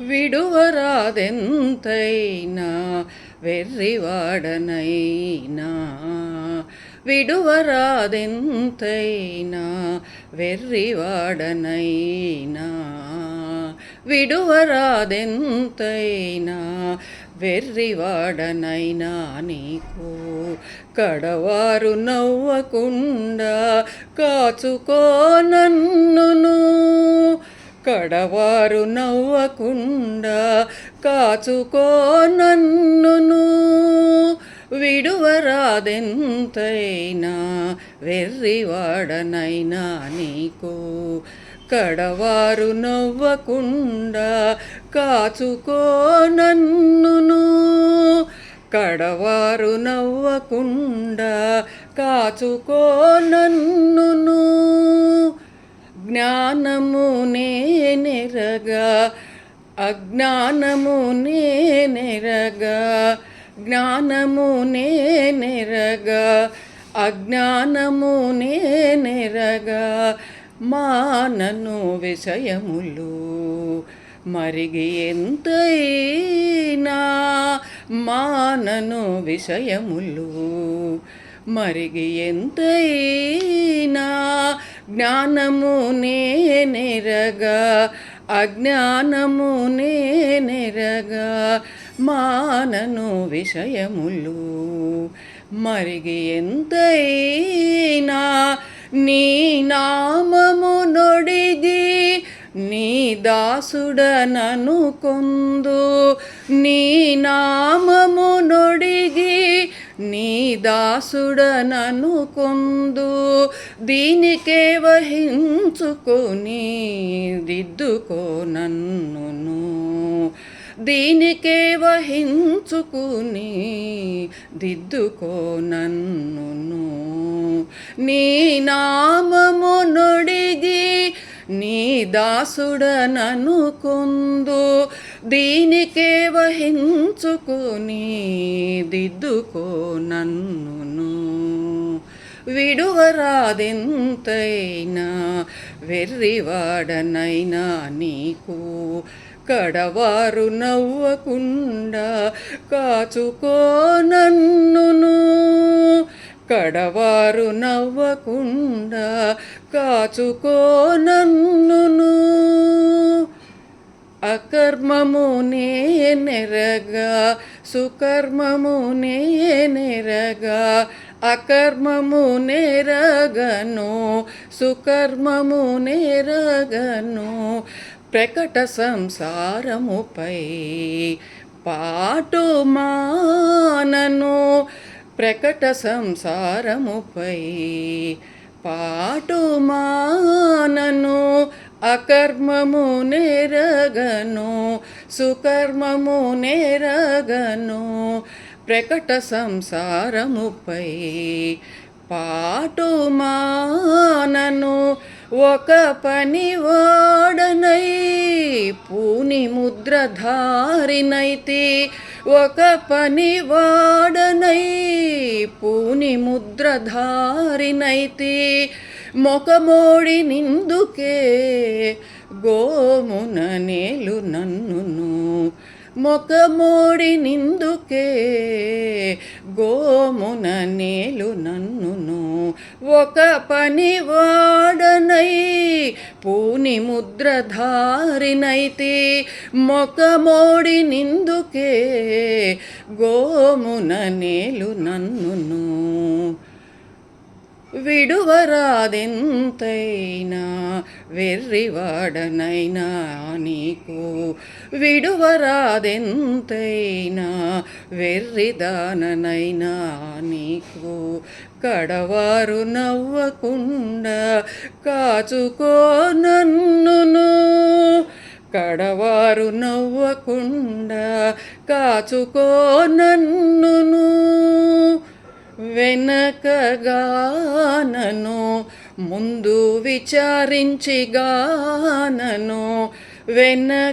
విడువరాదెంతైనా వెర్రివాడనైనా. విడువరాదెంతైనా వెర్రివాడనైనా. విడువరాదెంతైనా వెర్రివాడనైనా నీకు. కడవారు నవ్వకుండా కాచుకో నన్నును. కడవారు నవ్వకుండా కాచుకో నన్నును. విడువరాదెంతైనా వెర్రివాడనైనా నీకు. కడవారు నవ్వకుండా కాచుకో నన్నును. కడవారు నవ్వకుండా కాచుకో నన్నును. జ్ఞానము నెరగా అజ్ఞానము నెరగా జ్ఞానము నెరగా అజ్ఞానము నెరగా మానను విషయములు మరిగి ఎంతైనా మానను విషయములు మరిగి ఎంతైనా జ్ఞానము నేనెరగా అజ్ఞానము నేనెరగా మానను విషయములు మరిగి ఎంతైనా నీ నామము నొడిది నీ దాసుడనను కొందు నీ నామము నొడిగి నీ దాసుడనను కొందు దీనికే వహించుకొని దిద్దుకో నన్నును. దీనికే వహించుకుని దిద్దుకో నన్నును. నీ నామము నుడిగి నీ దాసుడనను కొందు దీనికే వహించుకుని దిద్దుకో నన్నును. విడువరాదెంతైనా వెర్రివాడనైనా నీకు. కడవారు నవ్వకుండా కాచుకో నన్నును. కడవారు నవ్వకుండా కాచుకో నన్నును. అకర్మము నేనెరగా సుకర్మము నేనెరగా అకర్మము నేరగను సుకర్మము నేరగను ప్రకట సంసారముపై పాటు మానను ప్రకట సంసారముపై పాటు మానను అకర్మము నేరగను సుకర్మము నేరగను ప్రకట సంసారముపై పాటు మానను ఒక పని వాడనై పూని ముద్రధారినైతే ఒక పని వాడనై పూని ముద్రధారినైతే మొకమోడి నిందుకే గోమున నేలు నన్నును. మొకమోడి నిందుకే గోమున నేలు నన్నును. ఒక పని వాడనై పూని ముద్రధారినైతే మొకమోడి నిందుకే గోమున నేలు నన్నును. విడువరాదెంతైనా వెర్రివాడనైనా నీకు విడువరాదెంతైనా వెర్రిదాననైనా నీకు కడవారు నవ్వకుండా కాచుకో నన్నును. కడవారు నవ్వకుండా కాచుకో నన్నును. వెనకగానను ముందు విచారించిగానను వెనకగానను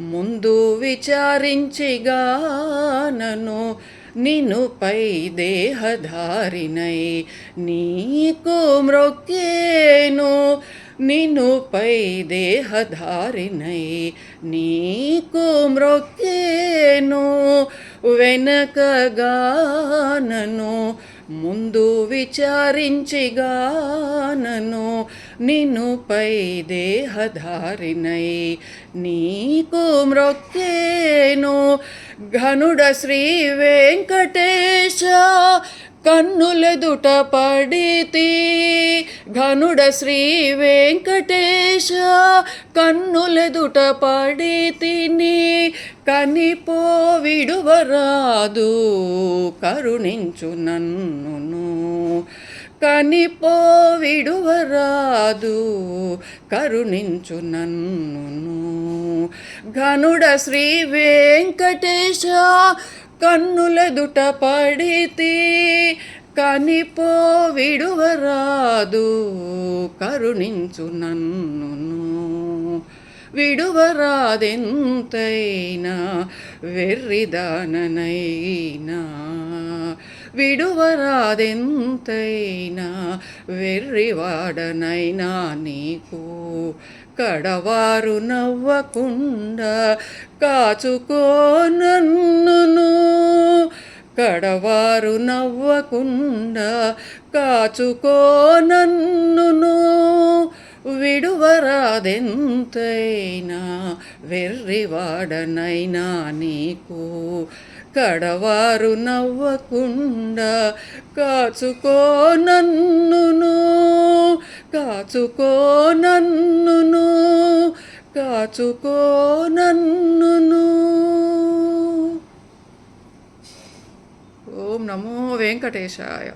ముందు విచారించిగానను నిన్నుపై దేహధారినై నీకు మ్రొక్కేను. నిన్నుపై దేహధారినై నీకు మ్రొక్కేను వెనకగానను ముందు విచారించిగానను నిన్నుపై దేహధారినై నీకు మ్రొక్కేను. ఘనుడ శ్రీ వెంకటేశ కన్నులెదుట పడితే ఘనుడ శ్రీ వెంకటేశ కన్నులెదుట పడితిని కనిపో విడువరాదు కరుణించు నన్నును. కనిపో విడువరాదు కరుణించు నన్నును. ఘనుడ శ్రీ వెంకటేశ కన్నులెదుట పడితే కనిపో విడువరాదు కరుణించు నన్నును. విడువరాదెంతైనా వెర్రిదాననైనా. విడువరాదెంతైనా వెర్రివాడనైనా నీకు. కడవారు నవ్వకుండా కాచుకో నన్నును. కడవారు నవ్వకుండా కాచుకో నన్నును. విడువరాదెంతైనా వెర్రివాడనైనా నీకు. కడవారు నవ్వకుండా కాచుకో నన్నును. కాచుకో నన్నును. కాచుకో నన్నును. నమో వెంకటేశాయ.